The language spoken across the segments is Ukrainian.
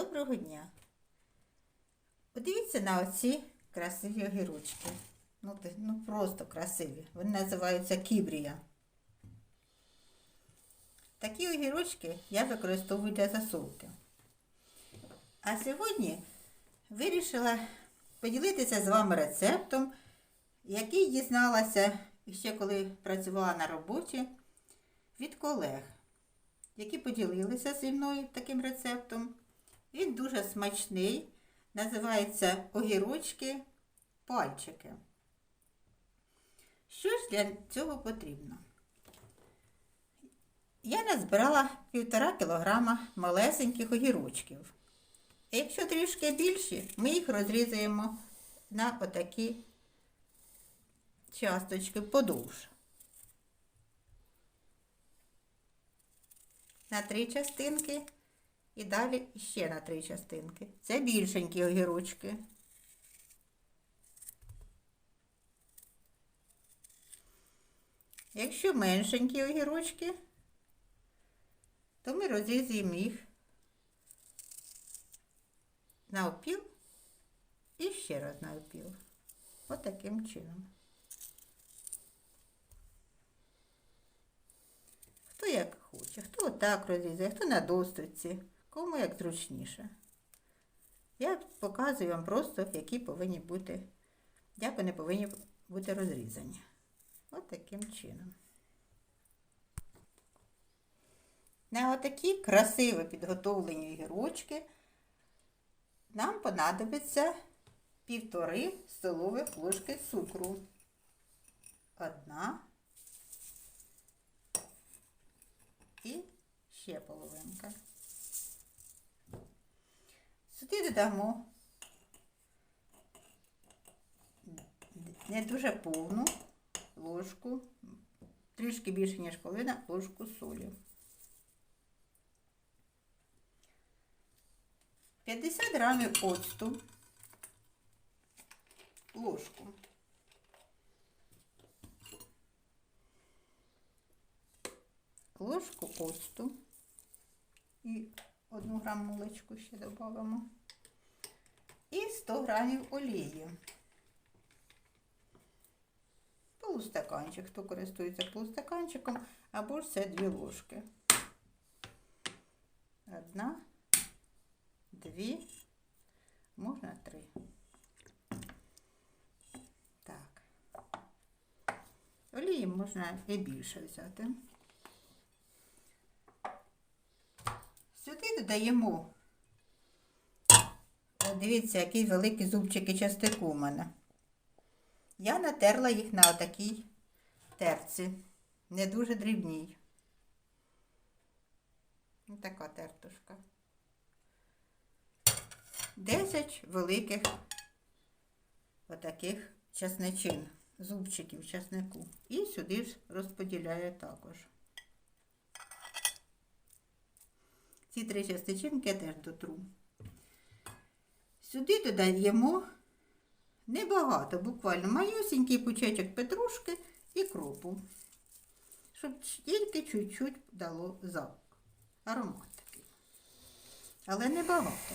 Доброго дня. Подивіться на оці красиві огірочки. Ну, ну просто красиві. Вони називаються кібрія. Такі огірочки я використовую для засолки. А сьогодні вирішила поділитися з вами рецептом, який дізналася ще коли працювала на роботі від колег, які поділилися зі мною таким рецептом. Він дуже смачний, називається огірочки пальчики. Що ж для цього потрібно? Я назбирала півтора кілограма малесеньких огірочків. Якщо трішки більші, ми їх розрізаємо на отакі часточки подовж. На три частинки і далі ще на три частинки. Це більшенькі огірочки. Якщо меншенькі огірочки, то ми розрізуємо їх на опіл і ще раз на опіл. Ось таким чином. Хто як хоче, хто отак розрізає, хто на досточці, кому як зручніше. Я показую вам просто, які повинні бути, як вони повинні бути розрізані. Ось таким чином. На отакі красиво підготовлені огірочки нам понадобиться півтори столових ложки цукру. Одна і ще половинка. Сюди додамо не дуже повну ложку, трішки більше, ніж половина, ложку солі. 50 грамів оцту, ложку. Ложку оцту і одну грам ще додамо. І 100 грамів олії. Полустаканчик, хто користується полустаканчиком, або ж це дві ложки. Одна, дві, можна три. Так. Олії можна і більше взяти. Сюди додаємо, дивіться, які великі зубчики частику у мене. Я натерла їх на отакій терці, не дуже дрібній. Ось така тертушка. 10 великих отаких часничин, зубчиків часнику. І сюди ж розподіляю також. Ці три частичинки я теж дотру. Сюди додаємо небагато, буквально малюсенький пучечок петрушки і кропу, щоб тільки чуть-чуть дало запах, аромат такий. Але небагато.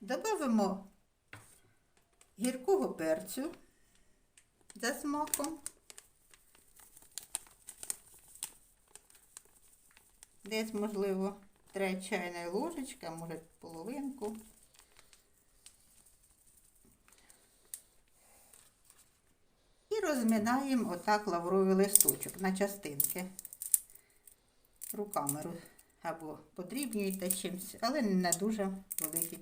Добавимо гіркого перцю за смаком. Десь, можливо, треть чайної ложечки, може половинку. І розминаємо отак лавровий листочок на частинки. Руками або подрібнюєте чимось, але не дуже великі,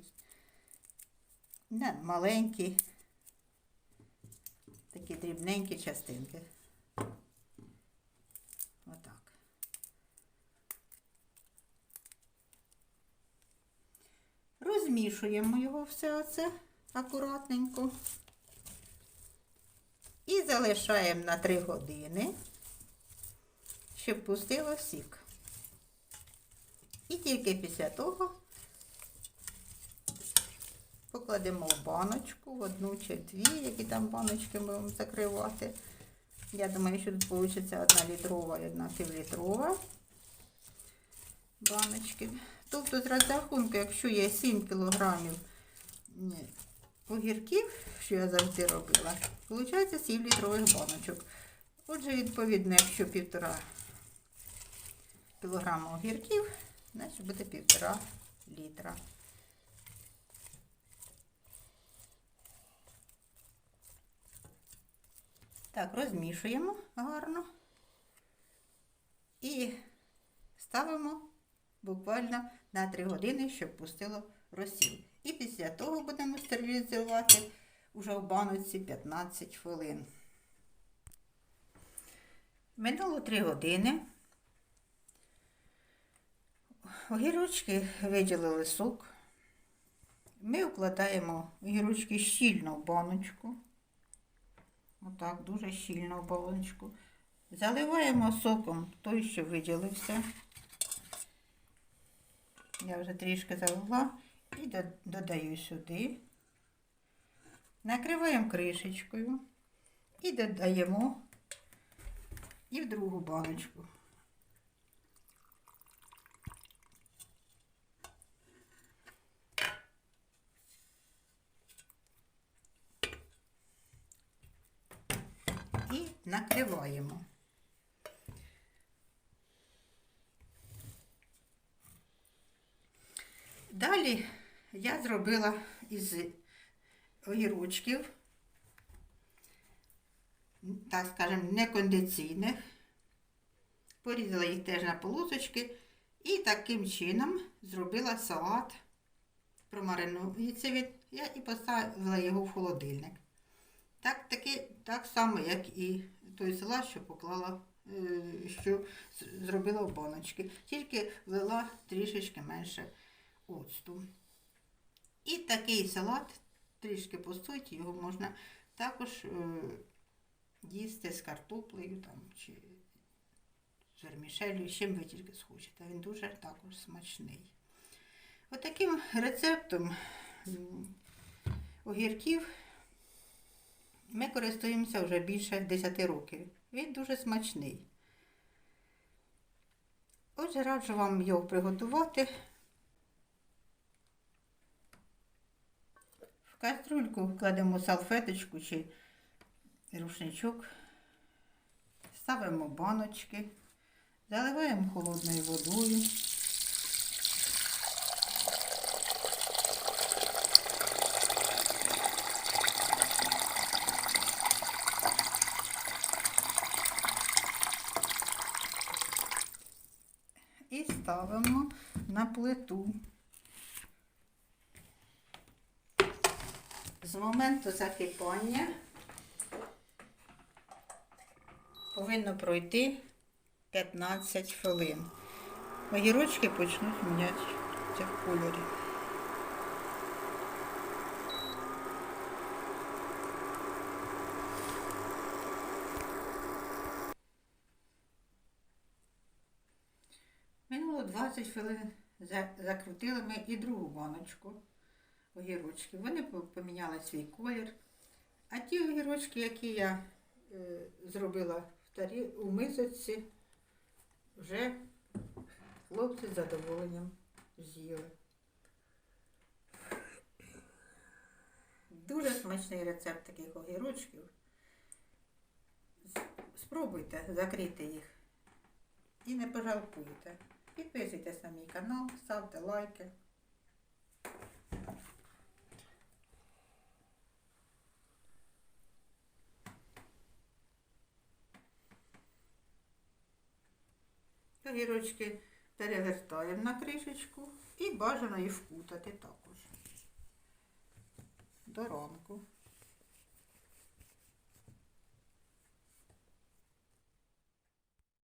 не маленькі, такі дрібненькі частинки. Отак. Розмішуємо його все оце акуратненько. І залишаємо на 3 години, щоб пустило сік. І тільки після того покладемо в баночку, в одну чи дві, які там баночки будемо закривати. Я думаю, що тут вийде одна літрова і одна півлітрова. баночки. Тобто з розрахунку, якщо є 7 кілограмів ні, огірків, що я завжди робила, виходить 7 літрових баночок. Отже, відповідно, якщо півтора кілограма огірків, значить буде півтора літра. Так, розмішуємо гарно і ставимо буквально на 3 години, щоб пустило розсіл. І після того будемо стерилізувати уже в баночці 15 хвилин. Минуло 3 години. Огірочки виділили сок. Ми вкладаємо огірочки щільно в баночку. Отак, дуже щільно в баночку. Заливаємо соком той, що виділився. Я вже трішки залила і додаю сюди. Накриваємо кришечкою і додаємо і в другу баночку. І накриваємо. Далі я зробила із огірочків, так скажемо, некондиційних. Порізала їх теж на полосочки і таким чином зробила салат. Промаринується від я і поставила його в холодильник. Так, таки, так само, як і той салат, що поклала, е, що зробила в баночки. Тільки влила трішечки менше оцту. І такий салат, трішки постоїть, його можна також е, їсти з картоплею там, чи з вермішелью, чим ви тільки схочете. Він дуже також смачний. Отаким рецептом огірків ми користуємося вже більше 10 років. Він дуже смачний. Отже, раджу вам його приготувати. В каструльку кладемо салфеточку чи рушничок, ставимо баночки, заливаємо холодною водою. І ставимо на плиту. З моменту закипання повинно пройти 15 хвилин. Огірочки почнуть мінятися в кольорі. Минуло 20 хвилин, закрутили ми і другу баночку огірочки. Вони поміняли свій колір. А ті огірочки, які я е, зробила в тарі, у мисочці, вже хлопці з задоволенням з'їли. Дуже смачний рецепт таких огірочків. Спробуйте закрити їх і не пожалкуйте. Підписуйтесь на мій канал, ставте лайки. Огірочки перевертаємо на кришечку і бажано їх вкутати також. До ранку.